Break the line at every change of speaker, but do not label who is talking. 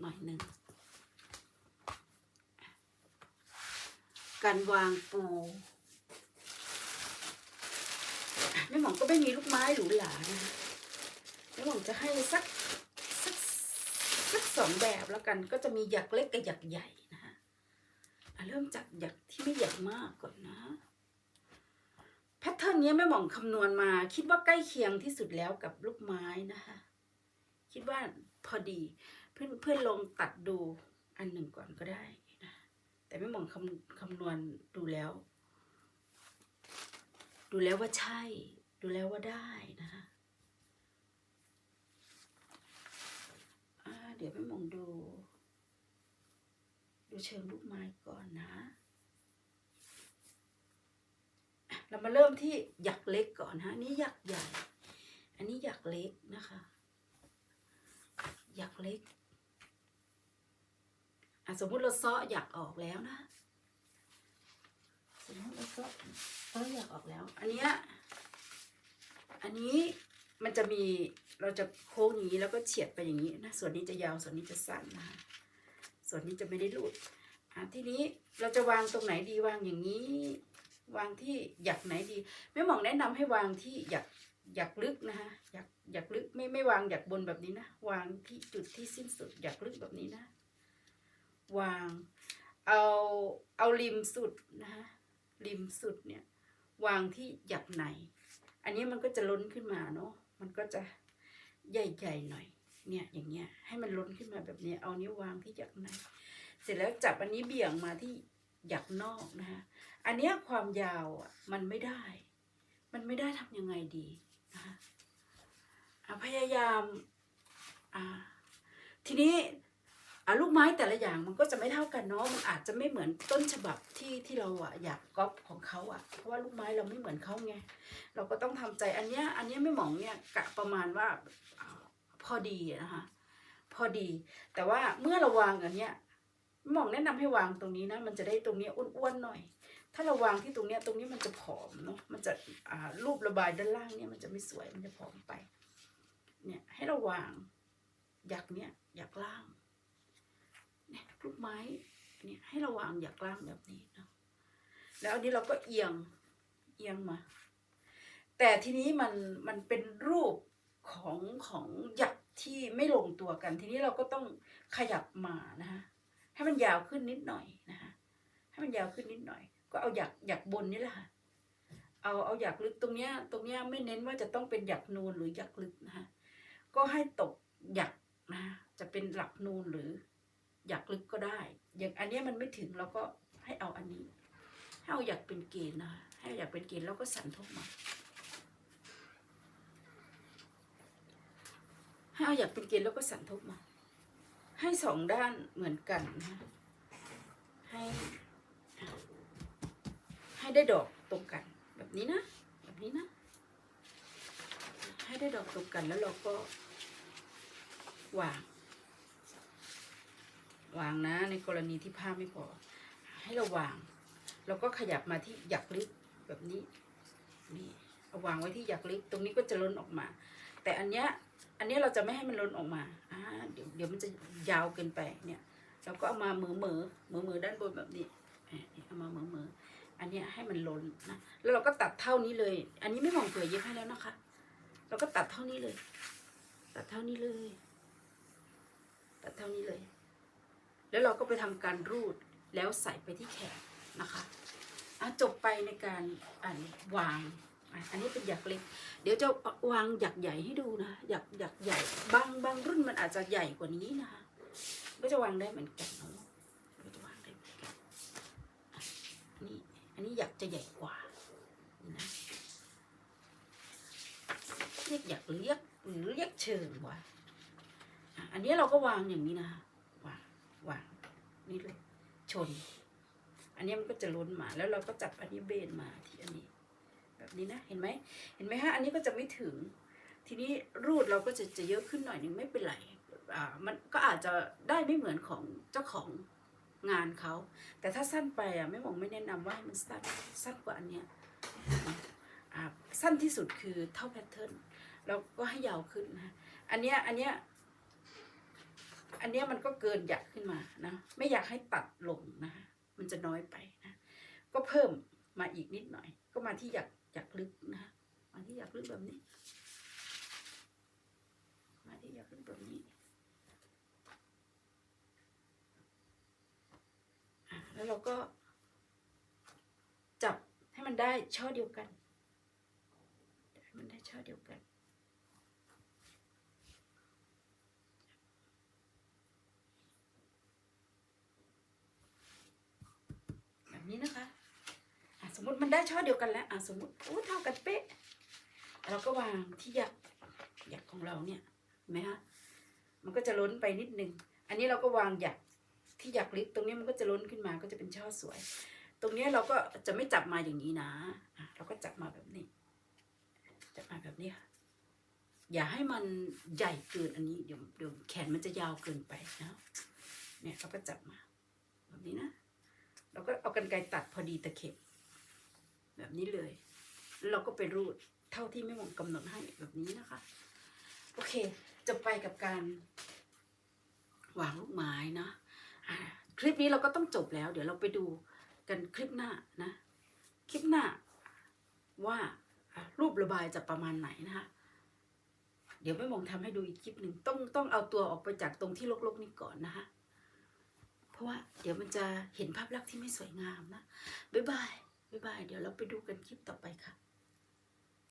หน่อยหนึ่งการวางปูแม่หมองก็ไม่มีลูกไม้หรูหรานะแม่หมองจะให้สักสักสักสองแบบแล้วกัน ก็จะมีหยักเล็กกับหยักใหญ่นะคะเริ่มจากหยักที่ไม่หยักมากก่อนนะแพทเทิร์นนี้แม่หมองคำนวณมาคิดว่าใกล้เคียงที่สุดแล้วกับลูกไม้นะคะ คิดว่าพอดี เพื่อนเพื่อนลองตัดดูอันหนึ่งก่อนก็ได้นะแต่แม่หมองคำคำนวณดูแล้ว ดูแล้วว่าใช่ ดูแล้วว่าได้นะคะเดี๋ยวแม่หมองดู ดูเชิงลูกไม้ก่อนนะ เรามาเริ่มที่หยักเล็กก่อนฮะนนี้หยักใหญ่ อันนี้หยักเล็กนะคะหยักเล็ก สมมุติเราเซาะหยักออกแล้วนะ สมมติเราเซาะเซาะหยักออกแล้ว อันเนี้ยอันนี้มันจะมีเราจะโค้งอย่างนี้แล้วก็เฉียดไปอย่างนี้นะ ส่วนนี้จะยาวส่วนนี้จะสั้นนะคะส่วนนี้จะไม่ได้หลุดอะทีนี้เราจะวางตรงไหนดีวางอย่างนี้ วางที่หยักไหนดีแม่หมองแนะนำให้วางที่หยักหยักลึกนะคะหยักหยักลึกไม่ไม่วางหยักบนแบบนี้นะ วางที่จุดที่สิ้นสุดหยักลึกแบบนี้นะ วาง เอาเอาริมสุดนะคะริมสุดเนี่ย วางที่หยักไหน อันนี้มันก็จะล้นขึ้นมาเนาะมันก็จะใหญ่ๆหน่อย เนี่ยอย่างเงี้ยให้มันล้นขึ้นมาแบบนี้ เอานิ้ววางที่หยักไหน เสร็จแล้วจับอันนี้เบี่ยงมาที่หยักนอกนะคะอันเนี้ยความยาวอะมันไม่ได้ มันไม่ได้ทำยังไงดีนะคะอะพยายาม อ่า ทีนี้ อะลูกไม้แต่ละอย่างมันก็จะไม่เท่ากันเนาะมันอาจจะไม่เหมือนต้นฉบับที่ที่เราอะอยากก๊อปของเขาอะเพราะว่าลูกไม้เราไม่เหมือนเขาไงเราก็ต้องทำใจอันเนี้ยอันเนี้ยไม่หมองเนี่ยกะประมาณว่าพอดีนะคะพอดี แต่ว่าเมื่อเราวางอันเนี้ยหมองแนะนำให้วางตรงนี้นะมันจะได้ตรงเนี้ยอ้วนๆหน่อย ถ้าเราวางที่ตรงเนี้ยตรงนี้มันจะผอมเนาะมันจะอ่ารูประบายด้านล่างเนี่ยมันจะไม่สวยมันจะผอมไปเนี่ยให้เราวางหยักเนี่ยหยักล่าง ไม้เนี่ยให้เราวางหยักล่างแบบนี้เนาะแล้วอันนี้เราก็เอียงเอียงมา แต่ทีนี้มันมันเป็นรูปของของหยักที่ไม่ลงตัวกัน ทีนี้เราก็ต้องขยับมานะคะให้มันยาวขึ้นนิดหน่อยนะคะให้มันยาวขึ้นนิดหน่อย ก็เอาหยักหยักบนนี่แหละค่ะเอาเอาหยักลึกตรงเนี้ยตรงเนี้ยไม่เน้นว่าจะต้องเป็นหยักนูนหรือหยักลึกนะคะก็ให้ตกหยักนะคะจะเป็นหลักนูนหรือ หยักลึกก็ได้ อย่างอันนี้มันไม่ถึงเราก็ให้เอาอันนี้ให้เอาหยักเป็นเกณฑ์นะคะให้เอาหยักเป็นเกณฑ์แล้วก็สันทบมาให้เอาหยักเป็นเกณฑ์แล้วก็สันทบมา ให้สองด้านเหมือนกันนะให้ให้ได้ดอกตรงกัน แบบนี้นะแบบนี้นะ ให้ได้ดอกตรงกันแล้วเราก็วาง วางนะ ในกรณีที่ผ้าไม่พอ ให้เราวางแล้วก็ขยับมาที่หยักลึกแบบนี้ นี่เอาวางไว้ที่หยักลึกตรงนี้ก็จะล้นออกมา แต่อันเนี้ย อันเนี้ยเราจะไม่ให้มันล้นออกมา อ่า เดี๋ยวเดี๋ยวมันจะยาวเกินไป เนี่ย เราก็เอามามือมือมือมือด้านบนแบบนี้อะเอามามือมืออันเนี้ยให้มันล้นนะ แล้วเราก็ตัดเท่านี้เลย อันนี้ไม่มองเผื่อเย็บให้แล้วนะคะ เราก็ตัดเท่านี้เลย ตัดเท่านี้เลย ตัดเท่านี้เลย แล้วเราก็ไปทำการรูดแล้วใส่ไปที่แขนนะคะจบไปในการอ่านวาง อันนี้เป็นหยักเล็ก เดี๋ยวจะวางหยักใหญ่ให้ดูนะหยักหยักใหญ่บางบางรุ่นมันอาจจะใหญ่กว่านี้นะคะก็จะวางได้เหมือนกันเนาะก็จะวางได้เหมือนกันนี่อันนี้หยักจะใหญ่กว่านี่นะเรียกหยักเรียกหรือเรียกเชิงว่ะอะอันนี้เราก็วางอย่างนี้นะคะ วางนี่เลยชน อันนี้มันก็จะล้นมาแล้วเราก็จับอันนี้เบนมาที่อันนี้ แบบนี้นะเห็นไหมเห็นไหมฮะอันนี้ก็จะไม่ถึง ทีนี้รูดเราก็จะจะเยอะขึ้นหน่อยหนึ่งไม่เป็นไรอ่ามันก็อาจจะได้ไม่เหมือนของเจ้าของงานเขา แต่ถ้าสั้นไปอะไม่หมองไม่แนะนำว่าให้มันสั้นสั้นกว่าอันเนี้ยอ่าสั้นที่สุดคือเท่าแพทเทิร์นเราก็ให้ยาวขึ้นนะอันเนี้ยอันเนี้ย อันนี้มันก็เกินหยักขึ้นมานะ ไม่อยากให้ตัดลงนะ มันจะน้อยไปนะ ก็เพิ่มมาอีกนิดหน่อย ก็มาที่หยักหยักลึกนะ มาที่หยักลึกแบบนี้ มาที่หยักลึกแบบนี้ แล้วเราก็จับให้มันได้ช่อเดียวกัน ให้มันได้ช่อเดียวกัน แบบ นี้นะคะอะสมมติมันได้ช่อเดียวกันแล้วอะสมมติโอ้เท่ากันเป๊ะ เราก็วางที่หยักหยักของเราเนี่ยเห็นไหมคะมันก็จะล้นไปนิดนึง อันนี้เราก็วางหยักที่หยักลึกตรงนี้มันก็จะล้นขึ้นมาก็จะเป็นช่อสวย ตรงนี้เราก็จะไม่จับมาอย่างนี้นะอะเราก็จับมาแบบนี้ จับมาแบบนี้ค่ะอย่าให้มันใหญ่เกินอันนี้เดี๋ยวเดี๋ยวแขนมันจะยาวเกินไปนะเนี่ยเราก็จับมาแบบนี้นะ เราก็เอากันไกตัดพอดีตะเข็บ แบบนี้เลย เราก็ไปรูดเท่าที่แม่หมงกำหนดให้แบบนี้นะคะ โอเค จะไปกับการวางลูกไม้นะคลิปนี้เราก็ต้องจบแล้ว เดี๋ยวเราไปดูกันคลิปหน้านะ คลิปหน้าว่ารูประบายจะประมาณไหนนะคะ เดี๋ยวแม่หมงทำให้ดูอีกคลิปหนึ่งต้องต้องเอาตัวออกไปจากตรงที่ลกๆนี้ก่อนนะคะ เพราะว่าเดี๋ยวมันจะเห็นภาพลักษณ์ที่ไม่สวยงามนะบ๊ายบายบ๊ายบาย เดี๋ยวเราไปดูกันคลิปต่อไปค่ะ